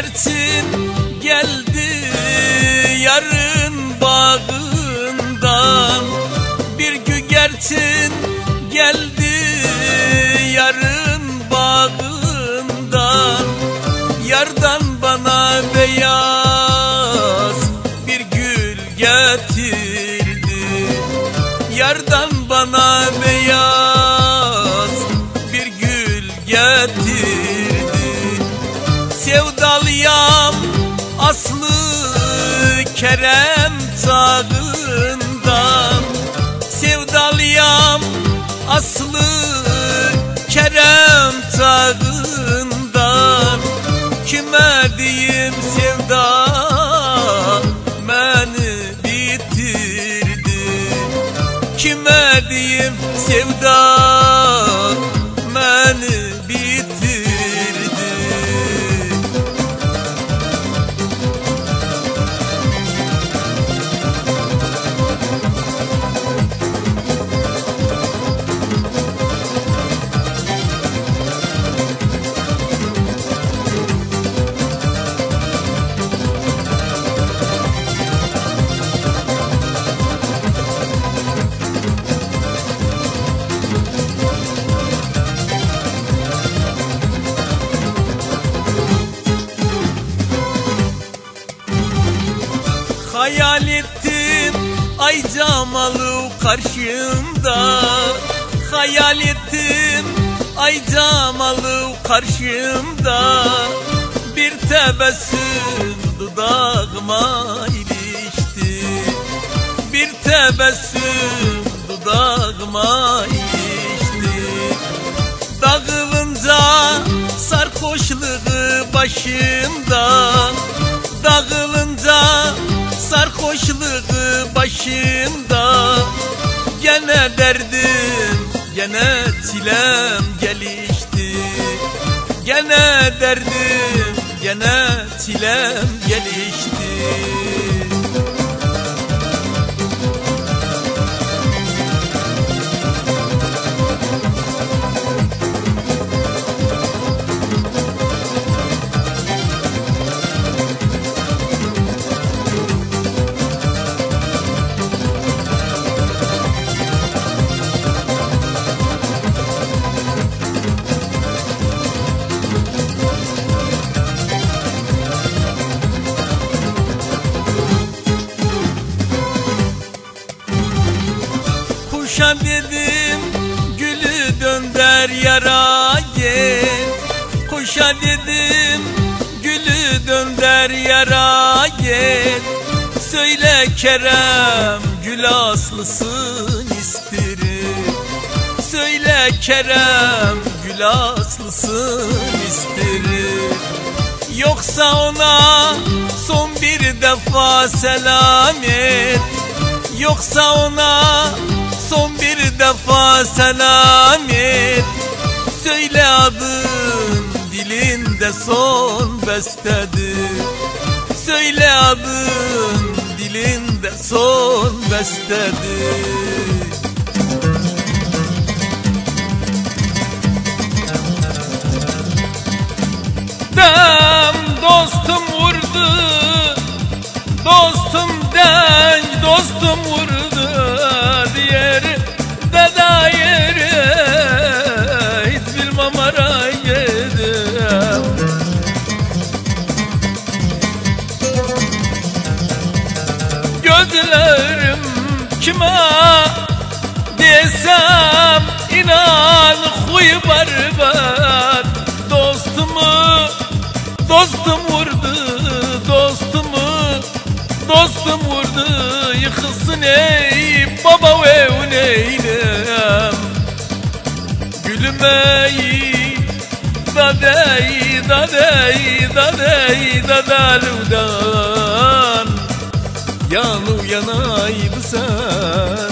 Mert'in geldi yarın bağından. Bir gügertin geldi yarın bağından. Yardan bana beyaz bir gül getirdi. Yardan bana beyaz Kerem tağından Sevdalıyam aslı Kerem tağından Kime diyeyim sevda Hayal ettim. Ay camalı karşımda. Hayal ettim. Ay camalı karşımda. Bir tebessüm dudağıma ilişti. Bir tebessüm dudağıma ilişti. Dağılınca sarhoşluğu başımda sarhoşluğu başımda Gene derdim, gene çilem gelişti. Gene derdim, gene çilem Kuşa dedim gülü dönder yara gel Kuşa dedim gülü dönder yara gel Söyle Kerem gül aslısın istirim. Söyle Kerem gül aslısın istirim. Yoksa ona son bir defa selam et Yoksa ona son bir defa selam et. Söyle adın dilinde son bestedir. Söyle adın dilinde son bestedir. Dem Gözlerim kime desem inan huy berbat Dostumu dostum vurdu dostumu Dostum vurdu. Yıkılsın ey baba ve neylem Gülüm ey dadey dadey dadey dadaludan Yan uyanaydı sen